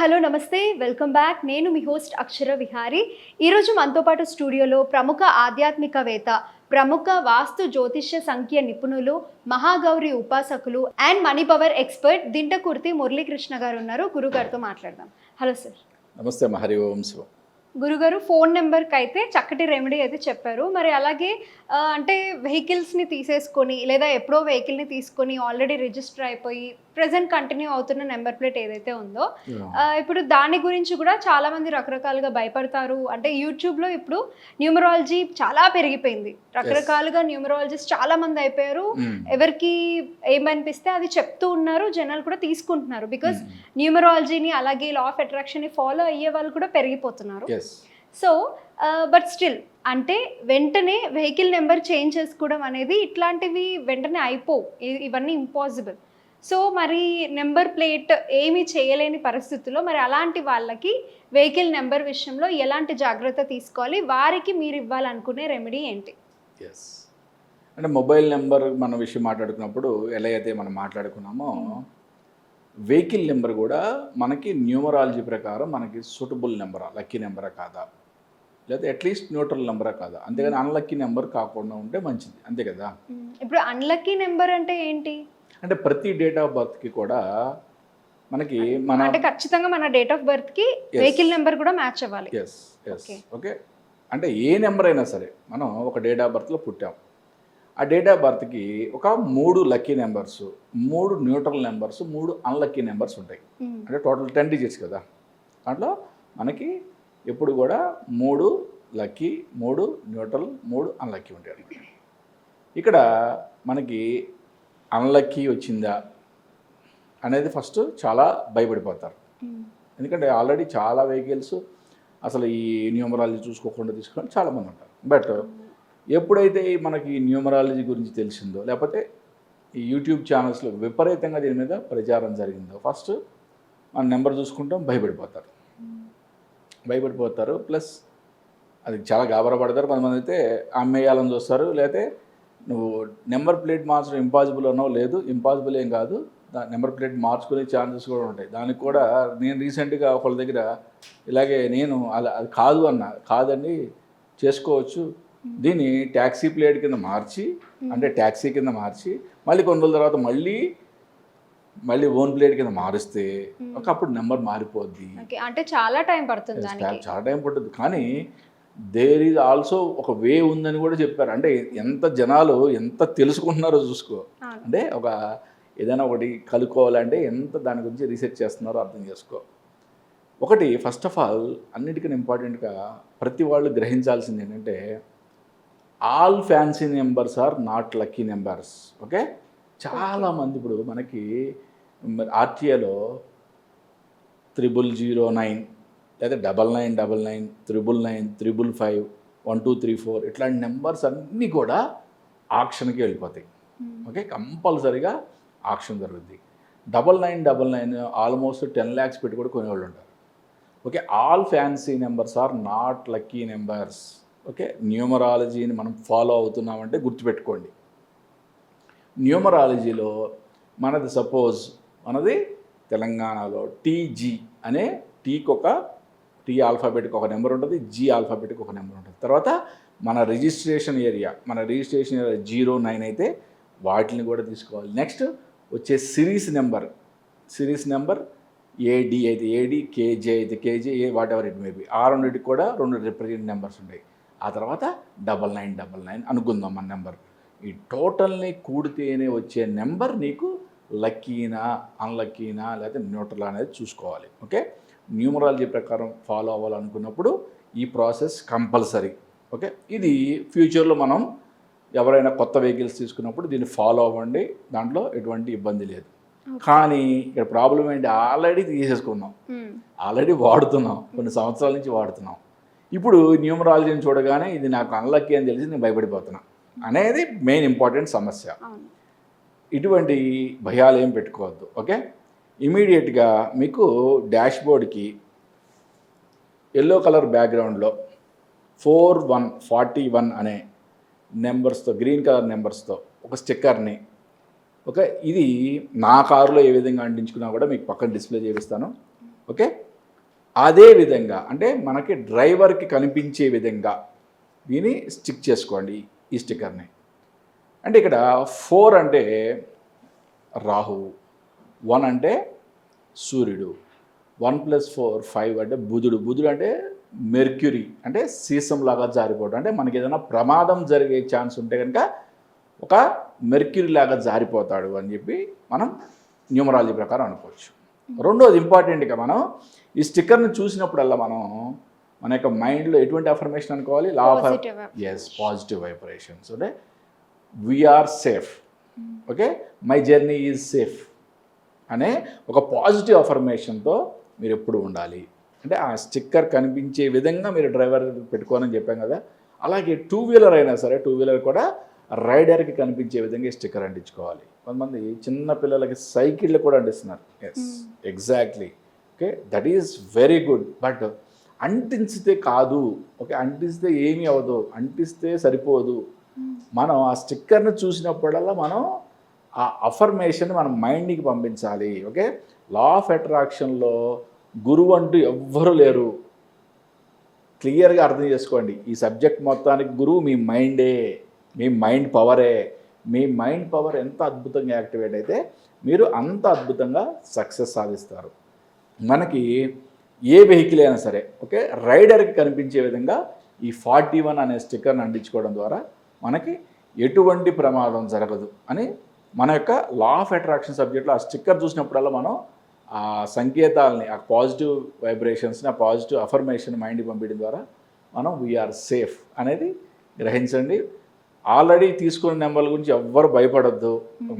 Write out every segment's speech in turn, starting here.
Hello నమస్తే. Welcome back. నేను మీ హోస్ట్ అక్షర విహారి. ఈరోజు మనతో పాటు స్టూడియోలో ప్రముఖ ఆధ్యాత్మికవేత్త ప్రముఖ వాస్తు జ్యోతిష్య సంఖ్య నిపుణులు మహాగౌరి ఉపాసకులు and money power expert Dintakurthi Muralikrishna గారు ఉన్నారు. గురుగారితో మాట్లాడదాం. Hello sir. నమస్తే మహరి ఓం శివం. గురుగారు ఫోన్ నెంబర్కి అయితే చక్కటి రెమెడీ అయితే చెప్పారు. మరి అలాగే అంటే వెహికల్స్ని తీసేసుకొని లేదా ఎప్పుడో వెహికల్ని తీసుకొని ఆల్రెడీ రిజిస్టర్ అయిపోయి ప్రజెంట్ కంటిన్యూ అవుతున్న నెంబర్ ప్లేట్ ఏదైతే ఉందో ఇప్పుడు దాని గురించి కూడా చాలా మంది రకరకాలుగా భయపడతారు. అంటే యూట్యూబ్లో ఇప్పుడు న్యూమరాలజీ చాలా పెరిగిపోయింది. రకరకాలుగా న్యూమరాలజిస్ట్ చాలా మంది అయిపోయారు. మ్మ్. ఎవరికి ఏమనిపిస్తే అది చెప్తూ ఉన్నారు. జనాలు కూడా తీసుకుంటున్నారు. బికాస్ న్యూమరాలజీని అలాగే లా ఆఫ్ అట్రాక్షన్ని ఫాలో అయ్యే వాళ్ళు కూడా పెరిగిపోతున్నారు. సో బట్ స్టిల్ అంటే వెంటనే వెహికల్ నెంబర్ చేంజ్ చేసుకోవడం అనేది ఇట్లాంటివి వెంటనే అయిపోవు. ఇవన్నీ ఇంపాసిబుల్ సో మరి నెంబర్ ప్లేట్ ఏమీ చేయలేని పరిస్థితుల్లో మరి అలాంటి వాళ్ళకి వెహికల్ నెంబర్ విషయంలో ఎలాంటి జాగ్రత్త తీసుకోవాలి? వారికి మీరు ఇవ్వాలనుకునే రెమెడీ ఏంటి? ఎస్ అంటే మొబైల్ నెంబర్ మన విషయం మాట్లాడుకున్నప్పుడు ఎలా అయితే మనం మాట్లాడుకున్నామో వెహికల్ నెంబర్ కూడా మనకి న్యూమరాలజీ ప్రకారం మనకి సూటబుల్ నెంబరా లక్కీ నెంబరా కాదా? లేదా అట్లీస్ట్ న్యూట్రల్ నెంబరా కాదా? అంతేగాని అన్లక్కీ నెంబర్ కాకుండా ఉంటే మంచిది అంతే కదా? ఇప్పుడు అన్లక్కీ నెంబర్ అంటే ఏంటి? అంటే ప్రతి డేట్ ఆఫ్ బర్త్కి కూడా మనకి మన అంటే ఖచ్చితంగా మన డేట్ ఆఫ్ బర్త్కి వెహికల్ నెంబర్ కూడా మ్యాచ్ అవ్వాలి. Yes yes Okay. ఓకే? అంటే ఏ నెంబర్ అయినా సరే మనం ఒక డేట్ ఆఫ్ బర్త్లో పుట్టాం. ఆ డేట్ ఆఫ్ బర్త్కి ఒక మూడు లక్కీ నెంబర్స్ మూడు న్యూట్రల్ నెంబర్స్ మూడు అన్లక్కీ నెంబర్స్ ఉంటాయి. మ్మ్. అంటే టోటల్ టెన్ డిజిట్స్ కదా. దాంట్లో మనకి ఎప్పుడు కూడా మూడు లక్కీ మూడు న్యూట్రల్ మూడు అన్లక్కీ ఉంటాయి ఇక్కడ మనకి అన్లక్కీ వచ్చిందా అనేది ఫస్ట్ చాలా భయపడిపోతారు. మ్మ్. ఎందుకంటే ఆల్రెడీ చాలా వెహికల్స్ అసలు ఈ న్యూమరాలజీ చూసుకోకుండా తీసుకొని చాలామంది ఉంటారు. బట్ ఎప్పుడైతే మనకి న్యూమరాలజీ గురించి తెలిసిందో లేకపోతే ఈ యూట్యూబ్ ఛానల్స్లో విపరీతంగా దీని మీద ప్రచారం జరిగిందో ఫస్ట్ మన నెంబర్ చూసుకుంటాం భయపడిపోతారు. భయపడిపోతారు ప్లస్ అది చాలా గాబరపడతారు. కొంతమంది అయితే అమ్మేయాలని చూస్తారు లేకపోతే నువ్వు నెంబర్ ప్లేట్ మార్చడం ఇంపాసిబుల్ అనో లేదు ఇంపాసిబుల్ ఏం కాదు. దా నెంబర్ ప్లేట్ మార్చుకునే ఛాన్సెస్ కూడా ఉంటాయి. దానికి కూడా నేను రీసెంట్గా ఒకళ్ళ దగ్గర ఇలాగే నేను అలా అది కాదు అన్న కాదండి చేసుకోవచ్చు. దీన్ని ట్యాక్సీ ప్లేట్ కింద మార్చి అంటే ట్యాక్సీ కింద మార్చి మళ్ళీ కొన్ని రోజుల తర్వాత మళ్ళీ మళ్ళీ ఓన్ ప్లేట్ కింద మారిస్తే ఒకప్పుడు నెంబర్ మారిపోద్ది. అంటే చాలా టైం పడుతుంది చాలా టైం పట్టుద్ది కానీ దేర్ ఈజ్ ఆల్సో ఒక వే ఉందని కూడా చెప్పారు. అంటే ఎంత జనాలు ఎంత తెలుసుకుంటున్నారో చూసుకో. అంటే ఒక ఏదైనా ఒకటి కలుపుకోవాలంటే ఎంత దాని గురించి రీసెర్చ్ చేస్తున్నారో అర్థం చేసుకో. ఒకటి ఫస్ట్ ఆఫ్ ఆల్ అన్నిటికన్నా ఇంపార్టెంట్గా ప్రతి వాళ్ళు గ్రహించాల్సింది ఏంటంటే all fancy numbers are not lucky numbers okay చాలామంది ఇప్పుడు మనకి ఆర్టీఏలో త్రిబుల్ జీరో నైన్ లేదా double nine double nine triple nine triple five one two three four ఇట్లాంటి నెంబర్స్ అన్నీ కూడా ఆక్షన్కి వెళ్ళిపోతాయి. ఓకే కంపల్సరీగా ఆక్షన్ జరుగుద్ది. Double nine double nine almost ten lakhs పెట్టి కూడా కొనేవాళ్ళు ఉంటారు. Okay all fancy numbers are not lucky numbers okay? న్యూమరాలజీని మనం ఫాలో అవుతున్నామంటే గుర్తుపెట్టుకోండి. న్యూమరాలజీలో మనది సపోజ్ మనది తెలంగాణలో టీజీ అనే టీకి ఒక టీ ఆల్ఫాబెట్కి ఒక నెంబర్ ఉంటుంది జీ ఆల్ఫాబెట్కి ఒక నెంబర్ ఉంటుంది. తర్వాత మన రిజిస్ట్రేషన్ ఏరియా మన రిజిస్ట్రేషన్ ఏరియా జీరో నైన్ అయితే వాటిని కూడా తీసుకోవాలి. నెక్స్ట్ వచ్చే series number series number AD అయితే ఏడి కేజే అయితే KJ a whatever it maybe ఆ రెండింటికి కూడా రెండు రిప్రజెంట్ నెంబర్స్ ఉంటాయి. ఆ తర్వాత డబల్ నైన్ డబల్ నైన్ అనుకుందాం మన నెంబర్. ఈ టోటల్ని కూడితేనే వచ్చే నెంబర్ నీకు లక్కీనా అన్లక్కీనా లేకపోతే న్యూట్రల్ అనేది చూసుకోవాలి. ఓకే? న్యూమరాలజీ ప్రకారం ఫాలో అవ్వాలనుకున్నప్పుడు ఈ ప్రాసెస్ కంపల్సరీ. ఓకే? ఇది ఫ్యూచర్లో మనం ఎవరైనా కొత్త వెహికల్స్ తీసుకున్నప్పుడు దీన్ని ఫాలో అవ్వండి. దాంట్లో ఎటువంటి ఇబ్బంది లేదు. కానీ ఇక్కడ ప్రాబ్లం ఏంటి? ఆల్రెడీ తీసేసుకున్నాం. ఆల్రెడీ వాడుతున్నాం. కొన్ని సంవత్సరాల నుంచి వాడుతున్నాం. ఇప్పుడు న్యూమరాలజీని చూడగానే ఇది నాకు అన్లక్కీ అని తెలిసి నేను భయపడిపోతున్నా. అనేది మెయిన్ ఇంపార్టెంట్ సమస్య. ఇటువంటి భయాలు ఏం పెట్టుకోవద్దు ఓకే? ఇమీడియట్గా మీకు డాష్ బోర్డ్కి ఎల్లో కలర్ బ్యాక్గ్రౌండ్లో ఫోర్ వన్ ఫార్టీ వన్ అనే నెంబర్స్తో గ్రీన్ కలర్ నెంబర్స్తో ఒక స్టిక్కర్ని ఒక ఇది నా కారులో ఏ విధంగా అంటించుకున్నా కూడా మీకు పక్కన డిస్ప్లే చేపిస్తాను ఓకే? అదే విధంగా అంటే మనకి డ్రైవర్కి కనిపించే విధంగా దీన్ని స్టిక్ చేసుకోండి ఈ స్టిక్కర్ని. అంటే ఇక్కడ ఫోర్ అంటే రాహువు వన్ అంటే సూర్యుడు వన్ ప్లస్ ఫోర్ ఫైవ్ అంటే బుధుడు. బుధుడు అంటే మెర్క్యూరీ అంటే సీసం లాగా జారిపోవడం అంటే మనకి ఏదైనా ప్రమాదం జరిగే ఛాన్స్ ఉంటే కనుక ఒక మెర్క్యూరీ లాగా జారిపోతాడు అని చెప్పి మనం న్యూమరాలజీ ప్రకారం అనుకోవచ్చు. రెండోది ఇంపార్టెంట్గా మనం ఈ స్టిక్కర్ని చూసినప్పుడల్లా మనం మన యొక్క మైండ్లో ఎటువంటి అఫర్మేషన్ అనుకోవాలి? Law of yes positive vibrations అంటే we are safe okay my journey is safe అనే ఒక పాజిటివ్ అఫర్మేషన్తో మీరు ఎప్పుడు ఉండాలి? అంటే ఆ స్టిక్కర్ కనిపించే విధంగా మీరు డ్రైవర్ పెట్టుకోనని చెప్పాం కదా? అలాగే టూ వీలర్ అయినా సరే టూ వీలర్ కూడా రైడర్కి కనిపించే విధంగా స్టిక్కర్ అంటించుకోవాలి. కొంతమంది చిన్న పిల్లలకి సైకిళ్ళు కూడా అంటిస్తున్నారు. Yes exactly okay that is very good but అంటించితే కాదు. ఓకే అంటిస్తే ఏమీ అవ్వదు. అంటిస్తే సరిపోదు. మనం ఆ స్టిక్కర్ని చూసినప్పుడల్లా మనం ఆ అఫర్మేషన్ మన మైండ్కి పంపించాలి. ఓకే లా ఆఫ్ అట్రాక్షన్లో గురువు అంటూ ఎవ్వరు లేరు. క్లియర్గా అర్థం చేసుకోండి. ఈ సబ్జెక్ట్ మొత్తానికి గురువు మీ మైండే. మీ మైండ్ పవరే మీ మైండ్ పవర్ ఎంత అద్భుతంగా యాక్టివేట్ అయితే మీరు అంత అద్భుతంగా సక్సెస్ సాధిస్తారు. మనకి ఏ వెహికల్ అయినా సరే ఓకే రైడర్కి కనిపించే విధంగా ఈ ఫార్టీ వన్ అనే స్టిక్కర్ని అంటించుకోవడం ద్వారా మనకి ఎటువంటి ప్రమాదం జరగదు అని మన యొక్క లా ఆఫ్ అట్రాక్షన్ సబ్జెక్ట్లో ఆ స్టిక్కర్ చూసినప్పుడల్లా మనం ఆ సంకేతాలని ఆ పాజిటివ్ వైబ్రేషన్స్ని ఆ పాజిటివ్ అఫర్మేషన్ మైండ్కి పంపించడం ద్వారా మనం వీఆర్ సేఫ్ అనేది గ్రహించండి. ఆల్రెడీ తీసుకున్న నెంబర్ల గురించి ఎవ్వరు భయపడొద్దు.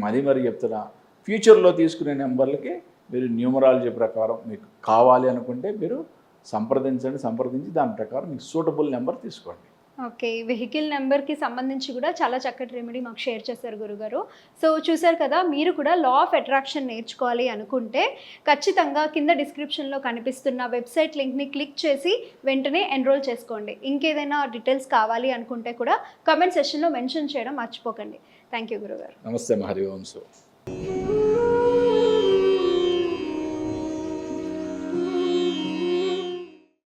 మరీ మరీ చెప్తున్నా. ఫ్యూచర్లో తీసుకునే నెంబర్లకి మీరు న్యూమరాలజీ ప్రకారం మీకు కావాలి అనుకుంటే మీరు సంప్రదించండి సంప్రదించి దాని ప్రకారం మీకు సూటబుల్ నెంబర్ తీసుకోండి. ఓకే వెహికల్ నెంబర్కి సంబంధించి కూడా చాలా చక్కటి రెమెడీ మాకు షేర్ చేశారు గురుగారు. సో చూసారు కదా మీరు కూడా లా ఆఫ్ అట్రాక్షన్ నేర్చుకోవాలి అనుకుంటే ఖచ్చితంగా కింద డిస్క్రిప్షన్లో కనిపిస్తున్న వెబ్సైట్ లింక్ని క్లిక్ చేసి వెంటనే ఎన్రోల్ చేసుకోండి. ఇంకేదైనా డీటెయిల్స్ కావాలి అనుకుంటే కూడా కమెంట్ సెషన్లో మెన్షన్ చేయడం మర్చిపోకండి. థ్యాంక్ యూ గురుగారు. నమస్తే మహరి వంశు